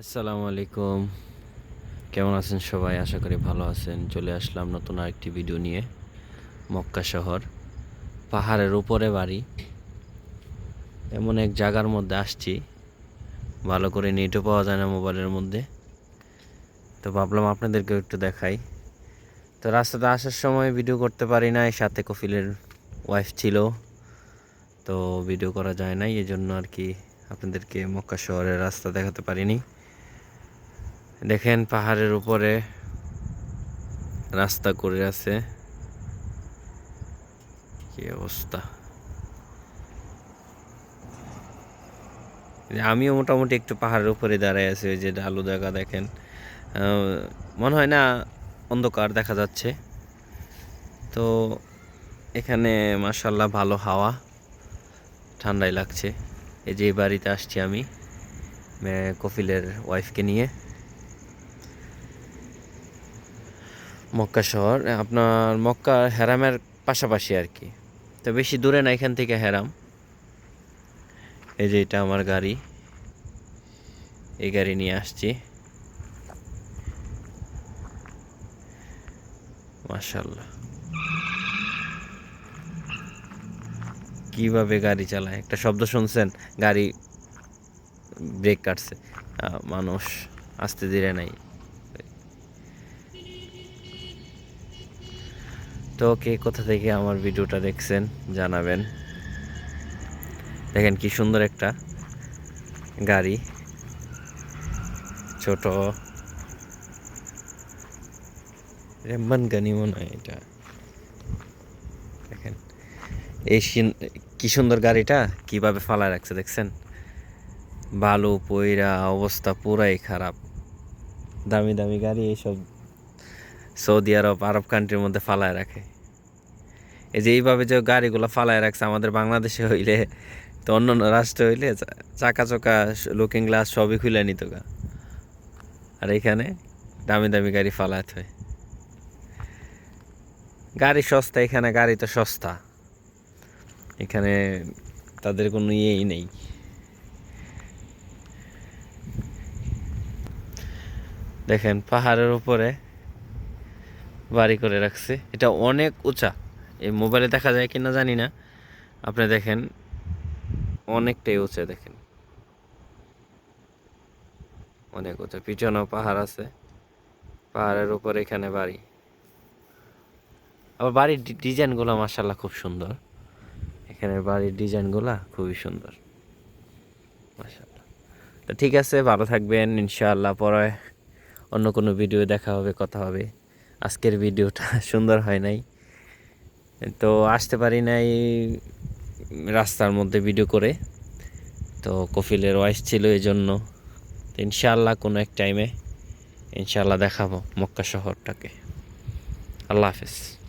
আসসালামু আলাইকুম। কেমন আছেন সবাই? আশা করি ভালো আছেন। চলে আসলাম নতুন আরেকটি ভিডিও নিয়ে। মক্কা শহর। পাহাড়ের উপরে বাড়ি। এমন এক জায়গার মধ্যে আসছি। ভালো করে নেটও পাওয়া যায় না মোবাইলের মধ্যে। তো ভাবলাম আপনাদেরকে একটু দেখাই। তো রাস্তাতে আসার সময় ভিডিও করতে পারি নাই। সাথে কফিলের ওয়াইফ ছিল। তো ভিডিও করা যায় নাই। এই জন্য আর কি আপনাদেরকে মক্কা শহরের রাস্তা দেখাতে পারিনি। দেখেন পাহাড়ের উপরে রাস্তা করে আছে। কি অবস্থা? আমিও মোটামুটি একটু পাহাড়ের উপরে দাঁড়ায় আছি, ওই যে ঢালু জায়গা দেখেন। মনে হয় না অন্ধকার দেখা যাচ্ছে। তো এখানে মার্শাল্লাহ ভালো হাওয়া, ঠান্ডাই লাগছে। এই যে বাড়িতে আসছি আমি কফিলের ওয়াইফকে নিয়ে। মক্কা শহর আপনার মক্কা হেরামের পাশাপাশি আর কি। তো বেশি দূরে না এখান থেকে হেরাম। এই যে এটা আমার গাড়ি। এই গাড়ি নিয়ে আসছি। মাশাল্লাহ কীভাবে গাড়ি চালায়? একটা শব্দ শুনছেন? গাড়ি ব্রেক কাটছে। মানুষ আসতে ধীরে নাই। তো কে কোথা থেকে আমার ভিডিওটা দেখছেন জানাবেন। দেখেন কি সুন্দর একটা গাড়ি, ছোট। রেম্বান গানি মনে হয় এটা। দেখেন, এই কি সুন্দর গাড়িটা, কীভাবে ফালায় রাখছে দেখছেন? বালু, পয়রা, অবস্থা পুরাই খারাপ। দামি দামি গাড়ি, এইসব সৌদি আরব আরব কান্ট্রির মধ্যে ফালায় রাখে। এই যে এইভাবে যে গাড়িগুলো ফালায় রাখছে আমাদের বাংলাদেশে হইলে, তো অন্য অন্য রাষ্ট্রে হইলে চাকা চকা লুকিং গ্লাস সবই খুলে নিত গা। আর এখানে দামি দামি গাড়ি ফালায় হয়। গাড়ি সস্তা, এখানে গাড়ি তো সস্তা। এখানে তাদের কোনো ইয়েই নেই। দেখেন পাহাড়ের উপরে বাড়ি করে রাখছে। এটা অনেক উঁচা। এই মোবাইলে দেখা যায় কিনা জানি না। আপনি দেখেন, অনেকটাই উঁচা দেখেন। অনেক উঁচা। পিছনেও পাহাড় আছে। পাহাড়ের উপরে এখানে বাড়ি। আবার বাড়ির ডিজাইনগুলো মার্শাল্লাহ খুব সুন্দর। এখানে বাড়ির ডিজাইনগুলো খুবই সুন্দর। মার্শাল্লাহ তো ঠিক আছে, ভালো থাকবেন। ইনশাআল্লাহ পরে অন্য কোনো ভিডিও দেখা হবে, কথা হবে। আজকের ভিডিওটা সুন্দর হয় নাই। তো আসতে পারি নাই রাস্তার মধ্যে ভিডিও করে। তো কফিলের ওয়াইস ছিল এই জন্য ইনশাআল্লাহ কোনো এক টাইমে ইনশাআল্লাহ দেখাবো মক্কা শহরটাকে। আল্লাহ হাফেজ।